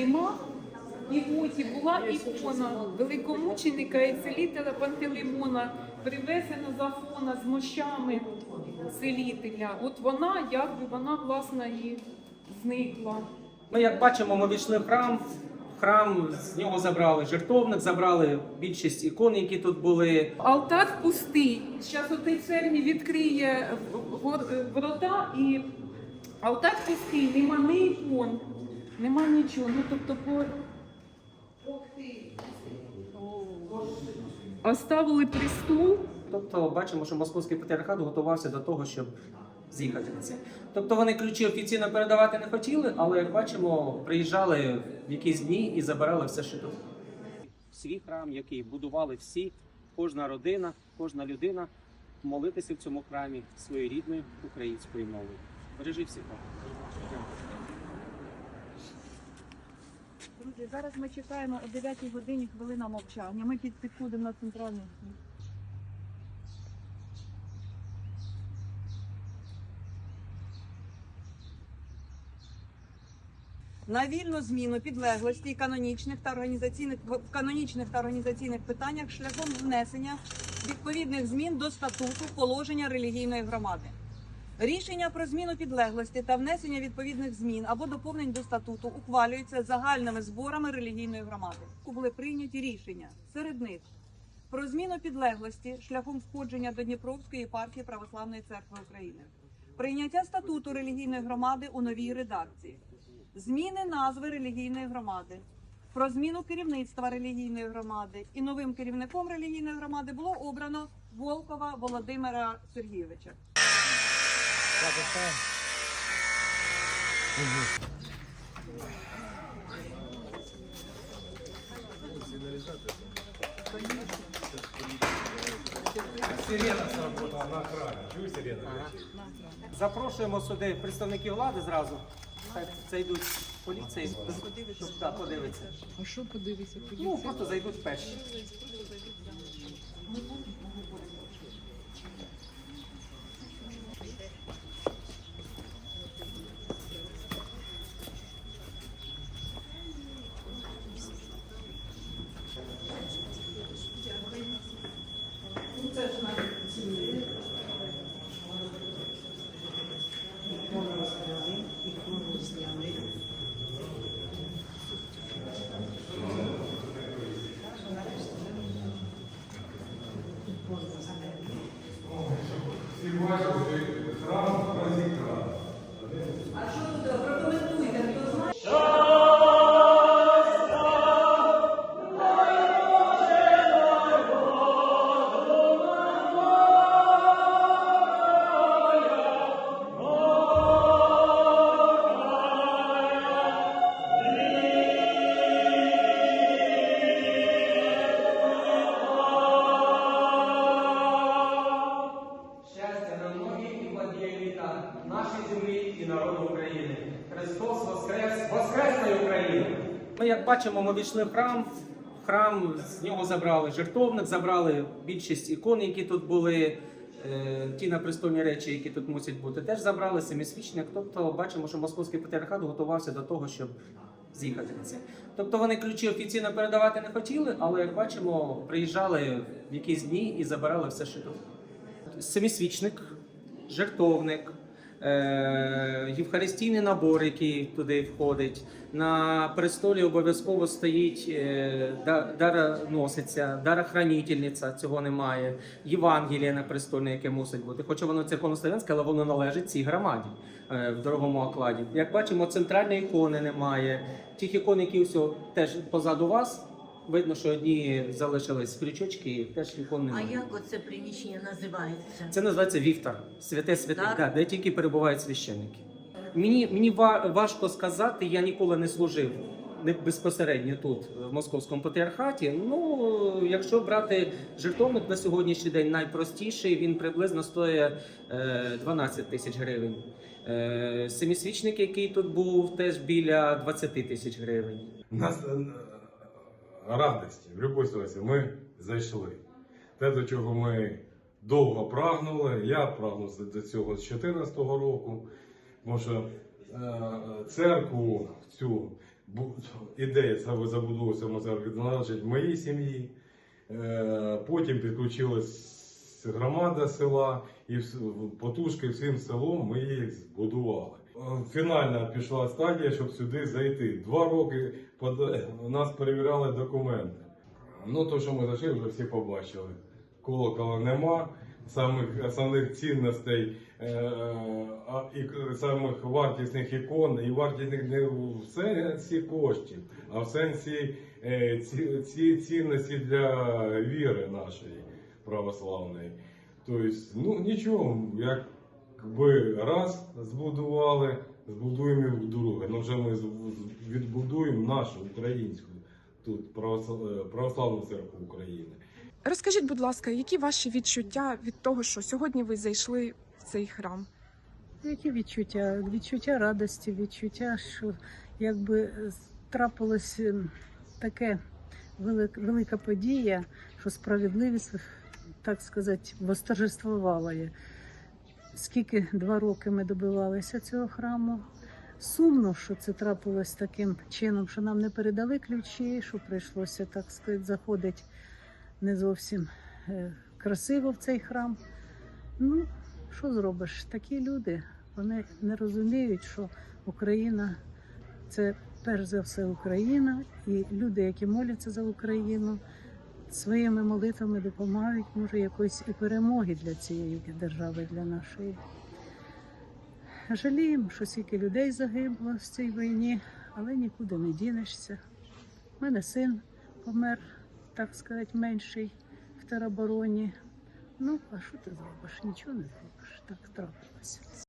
нема. І ось і була ікона великомученика і целителя Пантелеймона, привезена з Афона з мощами целителя. От вона, якби вона власне і зникла. Ми, як бачимо, ми війшли в храм. Храм з нього забрали жертовник, забрали більшість ікон, які тут були. Алтар пустий. Зараз отей церкві відкриє вор- ворота і алтар пустий, нема ні ікон, нема нічого. Ну тобто по. Оставили престол. Тобто бачимо, що московський патріархат готувався до того, щоб з'їхати на це. Тобто вони ключі офіційно передавати не хотіли, але як бачимо, приїжджали в якісь дні і забирали все, що тут. Свій храм, який будували всі, кожна родина, кожна людина молитися в цьому храмі своєю рідною українською мовою. Бережи всіх. Друзі, зараз ми чекаємо о 9 годині хвилина мовчання. Ми під- підходимо на центральний. На вільну зміну підлеглості канонічних та організаційних в канонічних та організаційних питаннях шляхом внесення відповідних змін до статуту положення релігійної громади. Рішення про зміну підлеглості та внесення відповідних змін або доповнень до статуту ухвалюються загальними зборами релігійної громади. Були прийняті рішення серед них про зміну підлеглості шляхом входження до Дніпровської єпархії Православної церкви України, прийняття статуту релігійної громади у новій редакції, зміни назви релігійної громади. Про зміну керівництва релігійної громади і новим керівником релігійної громади було обрано Волкова Володимира Сергійовича. Сирена сработала на охране. Чую сирена? Запрошуємо сюди представників влади зразу. Хай зайдуть поліції, щоб да, подивитися. А що подивися? Ну, просто зайдуть перші. Щастя Ми, як бачимо, ми війшли в храм. Храм з нього забрали жертовник, забрали більшість ікон, які тут були. Е, Ті напристойні речі, які тут мусять бути, теж забрали семисвічник. Тобто бачимо, що московський патріархат готувався до того, щоб з'їхати на це. Тобто вони ключі офіційно передавати не хотіли, але як бачимо, приїжджали в якісь дні і забирали все, що тут семисвічник, жертовник, євхаристійний набор, який туди входить. На престолі обов'язково стоїть е- да- дароносиця, дарохранительниця, цього немає. Євангеліє на престолі, яке мусить бути. Хоча воно церковнослов'янське, але воно належить цій громаді е- в дорогому окладі. Як бачимо, центральної ікони немає. Тих ікон, які все теж позаду вас. Видно, що одні залишились крючочки, теж ікон А немає. як оце приміщення називається? Це називається вівтар, святе святих, Так. да, де тільки перебувають священники. Мені, мені ва- важко сказати, я ніколи не служив не безпосередньо тут, в московському патріархаті. Ну, якщо брати жертовник на сьогоднішній день найпростіший, він приблизно стоїть е, 12 тисяч гривень. Е, семисвічник, який тут був, теж біля 20 тисяч гривень. У нас е, радості, в будь-якій ситуації ми зайшли. Те, до чого ми довго прагнули, я прагнув до цього з 2014 року, Може, церкву цю ідея забудови належить моїй сім'ї. Е, Потім підключилась громада села і потужки всім селом ми їх збудували. Е, Фінальна пішла стадія, щоб сюди зайти. Два роки нас перевіряли документи. Ну, то, що ми зайшли, вже всі побачили. Колокола нема, самих основних цінностей, е, і самих вартісних ікон, і вартісних не в сенсі коштів, а в сенсі е, ці, ці цінності для віри нашої православної. Тобто, ну нічого, якби раз збудували, збудуємо і вдруге. Ну вже ми відбудуємо нашу українську тут православ- е, православну церкву України. Розкажіть, будь ласка, які ваші відчуття від того, що сьогодні ви зайшли в цей храм? Які відчуття? Відчуття радості, відчуття, що якби трапилось ем, таке велик, велика подія, що справедливість, так сказати, восторжествувала. є. Скільки два роки ми добивалися цього храму. Сумно, що це трапилось таким чином, що нам не передали ключі, що прийшлося, так сказати, заходити не зовсім е, красиво в цей храм. Ну, що зробиш? Такі люди, вони не розуміють, що Україна це перш за все Україна, і люди, які моляться за Україну, своїми молитвами допомагають, може, якоїсь і перемоги для цієї держави, для нашої. Жаліємо, що стільки людей загибло в цій війні, але нікуди не дінешся. У мене син помер, так сказати, менший в теробороні. Ну, а що ти зробиш? Нічого не зробиш. Так трапилося.